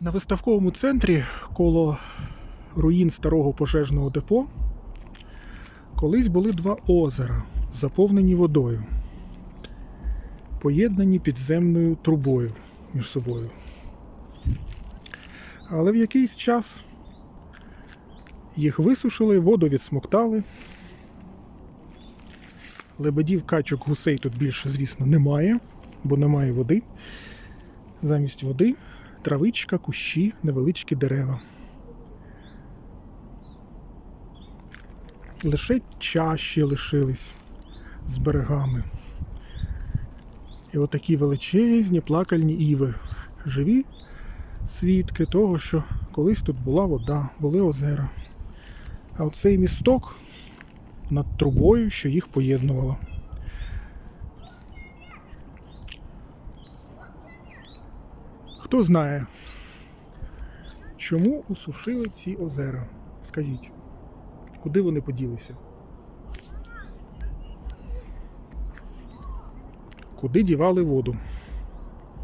На виставковому центрі коло руїн старого пожежного депо колись були два озера, заповнені водою, поєднані підземною трубою між собою. Але в якийсь час їх висушили, воду відсмоктали. Лебедів, качок, гусей тут більше, звісно, немає, бо немає води. Замість води травичка, кущі, невеличкі дерева. Лише чащі лишились з берегами. І отакі величезні плакальні іви. Живі свідки того, що колись тут була вода, були озера. А оцей місток над трубою, що їх поєднувало. Хто знає, чому усушили ці озера? Скажіть, куди вони поділися? Куди дівали воду?